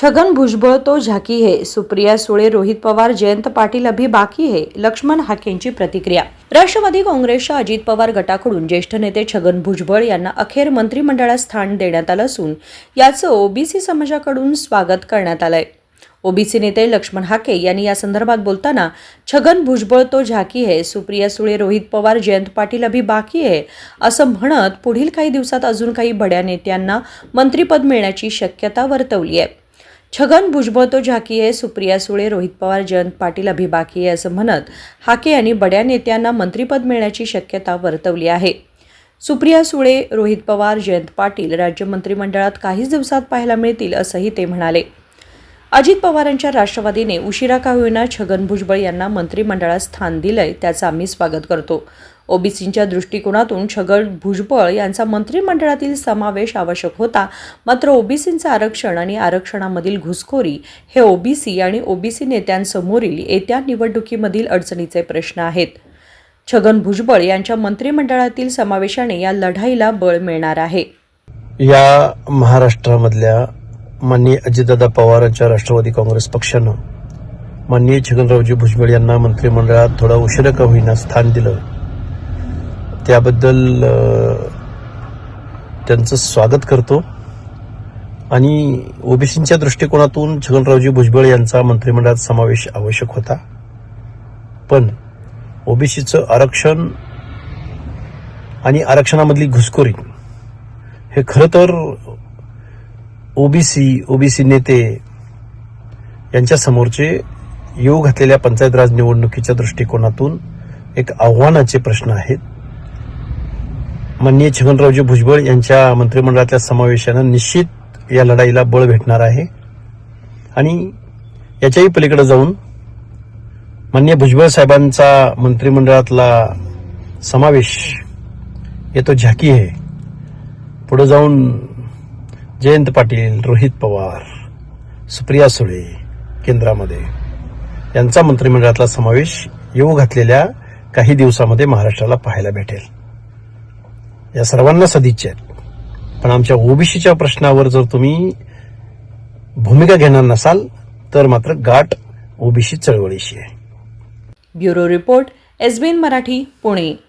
छगन भुजबळ तो झाकी हे. सुप्रिया सुळे रोहित पवार जयंत पाटील अभि बाकी हे. लक्ष्मण हाकेंची प्रतिक्रिया. राष्ट्रवादी काँग्रेसच्या अजित पवार गटाकडून ज्येष्ठ नेते छगन भुजबळ यांना अखेर मंत्रिमंडळात स्थान देण्यात आलं असून याचं ओबीसी समाजाकडून स्वागत करण्यात आलंय. ओबीसी नेते लक्ष्मण हाके यांनी या संदर्भात बोलताना छगन भुजबळ तो झाकी है. सुप्रिया सुळे रोहित पवार जयंत पाटील अभि बाकी आहे असं म्हणत पुढील काही दिवसात अजून काही बड्या नेत्यांना मंत्रिपद मिळण्याची शक्यता वर्तवली आहे. छगन भुजबळ तो झाकी आहे सुप्रिया सुळे रोहित पवार जयंत पाटील अभि आहे असं म्हणत हाके यांनी बड्या नेत्यांना मंत्रिपद मिळण्याची शक्यता वर्तवली आहे. सुप्रिया सुळे रोहित पवार जयंत पाटील राज्य मंत्रिमंडळात काहीच दिवसात पाहायला मिळतील असंही ते म्हणाले. अजित पवारांच्या राष्ट्रवादीने उशिरा का होईना छगन भुजबळ यांना मंत्रिमंडळात स्थान दिलंय त्याचं आम्ही स्वागत करतो. ओबीसींच्या दृष्टिकोनातून छगन भुजबळ यांचा मंत्रिमंडळातील समावेश आवश्यक होता मात्र ओबीसींचं आरक्षण आणि आरक्षणामधील घुसखोरी हे ओबीसी आणि ओबीसी नेत्यांसमोरील येत्या निवडणुकीमधील अडचणीचे प्रश्न आहेत. छगन भुजबळ यांच्या मंत्रिमंडळातील समावेशाने या लढाईला बळ मिळणार आहे. या महाराष्ट्रामधल्या माननीय अजितदादा पवारांच्या राष्ट्रवादी काँग्रेस पक्षानं माननीय छगनरावजी भुजबळ यांना मंत्रिमंडळात थोडा उशिरा का होईना स्थान दिलं. त्याबद्दल त्यांचं स्वागत करतो. आणि ओबीसींच्या दृष्टिकोनातून छगनरावजी भुजबळ यांचा मंत्रिमंडळात समावेश आवश्यक होता. पण ओबीसीचं आरक्षण आणि आरक्षणामधली घुसखोरी हे खरं तर ओबीसी ओबीसी नेते यांच्या समोरचे येऊ घातलेल्या पंचायत राज निवडणुकीच्या दृष्टिकोनातून एक आव्हानाचे प्रश्न आहेत. माननीय छगनरावजी भुजबळ यांच्या मंत्रिमंडळातल्या समावेशानं निश्चित या लढाईला बळ भेटणार आहे. आणि याच्याही पलीकडे जाऊन माननीय भुजबळ साहेबांचा मंत्रिमंडळातला समावेश येतो झाकी आहे. पुढे जाऊन जयंत पाटील रोहित पवार सुप्रिया सुळे केंद्रामध्ये. यांचा मंत्रिमंडळातला समावेश येऊ घातलेल्या काही दिवसामध्ये महाराष्ट्राला पाहायला भेटेल. या सर्वांना सदिच्छा आहेत. पण आमच्या ओबीसीच्या प्रश्नावर जर तुम्ही भूमिका घेणार नसाल तर मात्र गाठ ओबीसी चळवळीशी आहे. Bureau report SBN Marathi Pune.